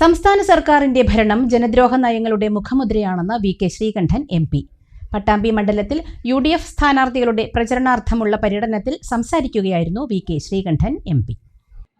സംസ്ഥാന സർക്കാരിന്റെ ഭരണം ജനദ്രോഹ നയങ്ങളുടെ മുഖമുദ്രയാണെന്ന് V K Sreekandan M P. Pattambi മണ്ഡലത്തിൽ യു ഡി എഫ് സ്ഥാനാർത്ഥികളുടെ പ്രചരണാർത്ഥമുള്ള പര്യടനത്തിൽ സംസാരിക്കുകയായിരുന്നു V K Sreekandan M P.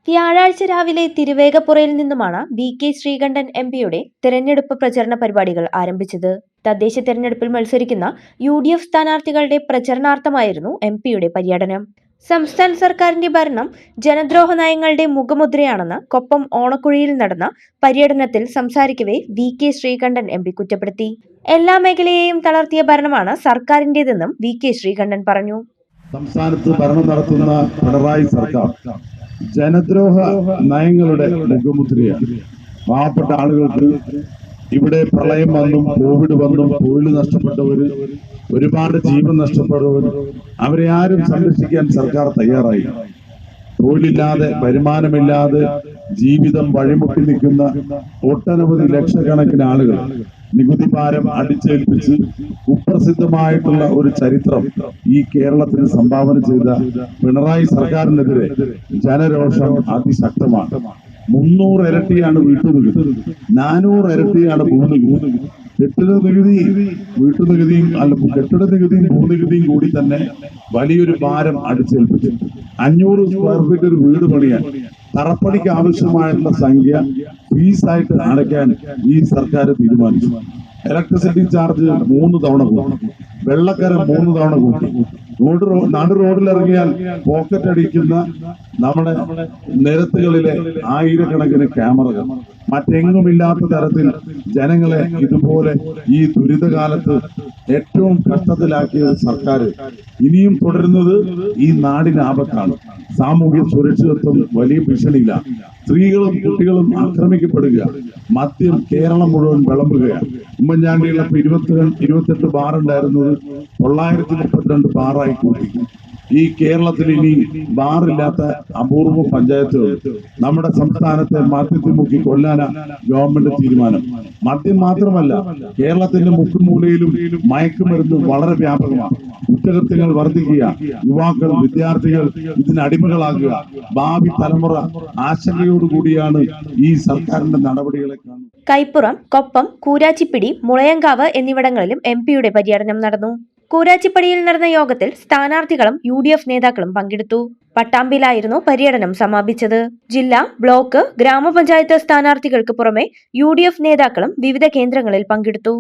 വ്യാഴാഴ്ച രാവിലെ തിരുവേഗപ്പുറയിൽ നിന്നുമാണ് വി കെ ശ്രീകണ്ഠൻ എം പിയുടെ തെരഞ്ഞെടുപ്പ് പ്രചരണ പരിപാടികൾ ആരംഭിച്ചത്. തദ്ദേശ തെരഞ്ഞെടുപ്പിൽ മത്സരിക്കുന്ന യു ഡി എഫ് സ്ഥാനാർത്ഥികളുടെ പ്രചരണാർത്ഥമായിരുന്നു എം പിയുടെ പര്യടനം. സംസ്ഥാന സർക്കാരിന്റെ ഭരണം ജനദ്രോഹ നയങ്ങളുടെ മുഖമുദ്രയാണെന്ന് കൊപ്പം ഓണക്കുഴിയിൽ നടന്ന പര്യടനത്തിൽ സംസാരിക്കവേ V K Sreekandan M P കുറ്റപ്പെടുത്തി. എല്ലാ മേഖലയെയും തളർത്തിയ ഭരണമാണ് സർക്കാരിന്റേതെന്നും വി കെ ശ്രീകണ്ഠൻ പറഞ്ഞു. സംസ്ഥാനത്ത് ഭരണം നടത്തുന്ന പിണറായി സർക്കാർ ജനദ്രോഹ നയങ്ങളുടെ മുഖമുദ്രയാണ്. പാവപ്പെട്ട ആളുകൾക്ക് ഇവിടെ പ്രളയം വന്നും കോവിഡ് വന്നും തൊഴിൽ നഷ്ടപ്പെട്ടവര് ഒരുപാട് ജീവൻ നഷ്ടപ്പെട്ടവർ അവരെ ആരും സംരക്ഷിക്കാൻ സർക്കാർ തയ്യാറായി. തൊഴിലില്ലാതെ വരുമാനമില്ലാതെ ജീവിതം വഴിമുട്ടി നിൽക്കുന്ന ഒട്ടനവധി ലക്ഷക്കണക്കിന് ആളുകൾ നികുതി ഭാരം അടിച്ചേൽപ്പിച്ച് കുപ്രസിദ്ധമായിട്ടുള്ള ഒരു ചരിത്രം ഈ കേരളത്തിന് സംഭാവന ചെയ്ത പിണറായി സർക്കാരിനെതിരെ ജനരോഷം അതിശക്തമാണ്. മുന്നൂറ് ഇരട്ടിയാണ് വീട്ടുനികുതി നാനൂറ് ഇരട്ടിയാണ് ഭൂനികുതി. കെട്ടിട നികുതി വീട്ടു നികുതിയും അല്ല കെട്ടിട നികുതിയും ഭൂനികുതിയും കൂടി തന്നെ വലിയൊരു ഭാരം അടിച്ചേൽപ്പിച്ചു. അഞ്ഞൂറ് സ്ക്വയർ ഫീറ്റ് ഒരു വീട് പണിയാൻ തറപ്പണിക്ക് ആവശ്യമായിട്ടുള്ള സംഖ്യ ഫീസായിട്ട് അടയ്ക്കാൻ ഈ സർക്കാർ തീരുമാനിച്ചു. ഇലക്ട്രിസിറ്റി ചാർജ് മൂന്ന് തവണ കൂട്ടി. വെള്ളക്കര മൂന്ന് തവണ കൂട്ടി. റോഡ് നാട് ഇറങ്ങിയാൽ പോക്കറ്റ് അടിക്കുന്ന നമ്മുടെ നിരത്തുകളിലെ ആയിരക്കണക്കിന് ക്യാമറകൾ മറ്റെങ്ങുമില്ലാത്ത തരത്തിൽ ജനങ്ങളെ ഇതുപോലെ ഈ ദുരിതകാലത്ത് ഏറ്റവും കഷ്ടത്തിലാക്കിയ സർക്കാർ ഇനിയും തുടരുന്നത് ഈ നാടിന് ആപത്താണ്. സാമൂഹ്യ സുരക്ഷിതത്വം വലിയ ഭീഷണിയില്ല. സ്ത്രീകളും കുട്ടികളും ആക്രമിക്കപ്പെടുക. മദ്യം കേരളം മുഴുവൻ വിളമ്പുകയാണ്. ഉമ്മൻചാണ്ടിയുള്ളപ്പോ ഇരുപത്തി ഇരുപത്തെട്ട് ബാർ ഉണ്ടായിരുന്നത് തൊള്ളായിരത്തി മുപ്പത്തിരണ്ട് ബാറായി കൂട്ടി. ഈ കേരളത്തിൽ ഇനി ബാറില്ലാത്ത അപൂർവ പഞ്ചായത്തുകൾ നമ്മുടെ സംസ്ഥാനത്തെ മദ്യത്തിൽ മുക്കി കൊല്ലാനാ ഗവൺമെന്റ് തീരുമാനം. മദ്യം മാത്രമല്ല കേരളത്തിന്റെ മുക്കുമൂലയിലും മയക്കുമരുന്ന് വളരെ വ്യാപകമാണ്. കുറ്റകൃത്യങ്ങൾ വർദ്ധിക്കുക യുവാക്കൾ വിദ്യാർത്ഥികൾ ഇതിന് അടിമകളാകുക. ഭാവി തലമുറ ആശങ്കയോടുകൂടിയാണ് ഈ സർക്കാരിന്റെ നടപടികളെ കൈപ്പുറം കൊപ്പം കൂരാച്ചിപ്പിടി മുളയങ്കാവ് എന്നിവിടങ്ങളിലും എം പിയുടെ പര്യടനം നടന്നു. കൂരാച്ചിപ്പടിയിൽ നടന്ന യോഗത്തിൽ സ്ഥാനാർത്ഥികളും യു ഡി എഫ് നേതാക്കളും പങ്കെടുത്തു. പട്ടാമ്പിയിലായിരുന്നു പര്യടനം സമാപിച്ചത്. ജില്ലാ ബ്ലോക്ക് ഗ്രാമപഞ്ചായത്ത് സ്ഥാനാർത്ഥികൾക്ക് പുറമെ യു നേതാക്കളും വിവിധ കേന്ദ്രങ്ങളിൽ പങ്കെടുത്തു.